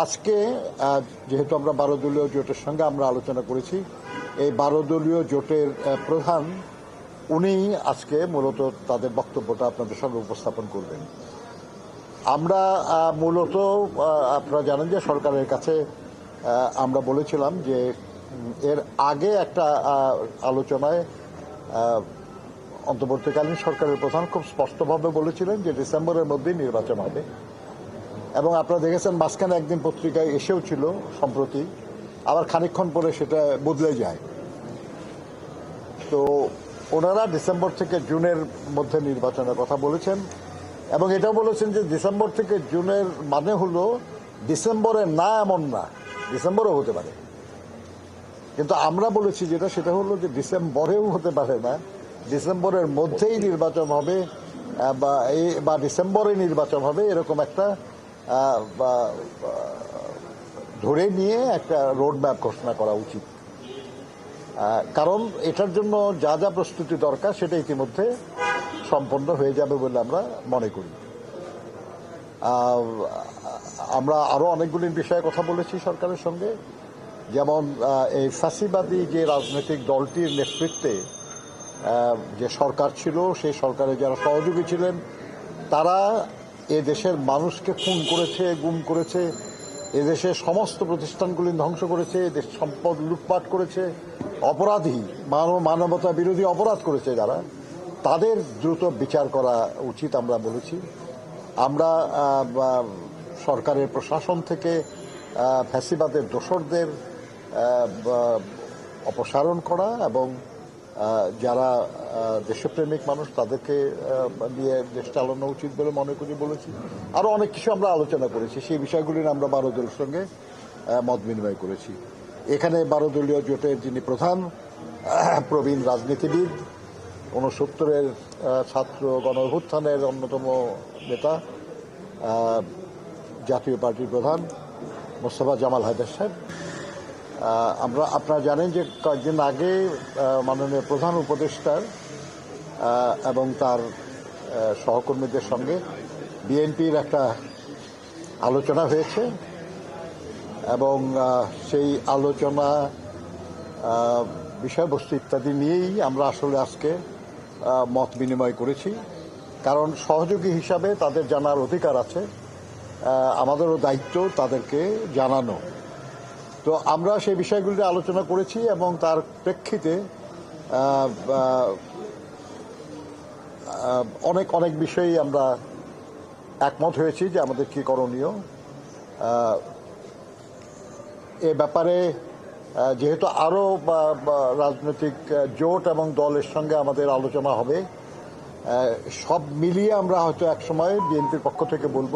আজকে যেহেতু আমরা বারো দলীয় জোটের সঙ্গে আমরা আলোচনা করেছি, এই বারো দলীয় জোটের প্রধান উনি আজকে মূলত তাদের বক্তব্যটা আপনাদের সঙ্গে উপস্থাপন করবেন। আমরা মূলত আপনারা জানেন যে সরকারের কাছে আমরা বলেছিলাম যে এর আগে একটা আলোচনায় অন্তর্বর্তীকালীন সরকারের প্রধান খুব স্পষ্টভাবে বলেছিলেন যে ডিসেম্বরের মধ্যেই নির্বাচন হবে। এবং আপনারা দেখেছেন মাঝখানে একদিন পত্রিকায় এসেও ছিল, সম্প্রতি। আবার খানিকক্ষণ পরে সেটা বদলে যায়। তো ওনারা ডিসেম্বর থেকে জুনের মধ্যে নির্বাচনের কথা বলেছেন। এবং এটাও বলেছেন যে ডিসেম্বর থেকে জুনের মানে হলো ডিসেম্বরে না এমন না, ডিসেম্বরেও হতে পারে। কিন্তু আমরা বলেছি যেটা, সেটা হলো যে ডিসেম্বরেও হতে পারে না। ডিসেম্বরের মধ্যেই নির্বাচন হবে বা এই, বা ডিসেম্বরে নির্বাচন হবে, এরকম একটা ধরে নিয়ে একটা রোড ম্যাপ ঘোষণা করা উচিত। কারণ এটার জন্য যা যা প্রস্তুতি দরকার সেটা ইতিমধ্যে সম্পন্ন হয়ে যাবে বলে আমরা মনে করি। আমরা আরও অনেকগুলি বিষয়ে কথা বলেছি সরকারের সঙ্গে। যেমন এই ফাঁসিবাদী যে রাজনৈতিক দলটির নেতৃত্বে যে সরকার ছিল, সেই সরকারে যারা সহযোগী ছিলেন, তারা এ দেশের মানুষকে খুন করেছে, গুম করেছে এদেশের সমস্ত প্রতিষ্ঠানগুলি ধ্বংস করেছে এদেশ সম্পদ লুটপাট করেছে, অপরাধী, মানব মানবতা বিরোধী অপরাধ করেছে যারা। তাদের দ্রুত বিচার করা উচিত আমরা বলেছি। আমরা সরকারের প্রশাসন থেকে ফ্যাসিবাদের দোসরদের অপসারণ করা এবং যারা দেশপ্রেমিক মানুষ, তাদেরকে নিয়ে দেশ চালানো উচিত বলে মনে করি বলেছি। আরও অনেক কিছু আমরা আলোচনা করেছি। সেই বিষয়গুলি আমরা বারো দলের সঙ্গে মত বিনিময় করেছি। এখানে বারো দলীয় জোটের যিনি প্রধান প্রবীণ রাজনীতিবিদ, ঊনসত্তরের ছাত্র গণ অভ্যুত্থানের অন্যতম নেতা জাতীয় পার্টির প্রধান, মোস্তফা জামাল হায়দার সাহেব। আমরা আপনারা জানেন যে কয়েকদিন আগে মাননীয় প্রধান উপদেষ্টার এবং তার সহকর্মীদের সঙ্গে বিএনপির একটা আলোচনা হয়েছে এবং সেই আলোচনা বিষয়বস্তু ইত্যাদি নিয়েই আমরা আসলে আজকে মত বিনিময় করেছি। কারণ সহযোগী হিসাবে তাদের জানার অধিকার আছে আমাদেরও দায়িত্ব তাদেরকে জানানো। তো আমরা সেই বিষয়গুলি নিয়ে আলোচনা করেছি এবং তার প্রেক্ষিতে অনেক অনেক বিষয়েই আমরা একমত হয়েছি যে আমাদের কি করণীয়। এ ব্যাপারে যেহেতু আরও রাজনৈতিক জোট এবং দলের সঙ্গে আমাদের আলোচনা হবে সব মিলিয়ে আমরা হয়তো একসময় বিএনপির পক্ষ থেকে বলব।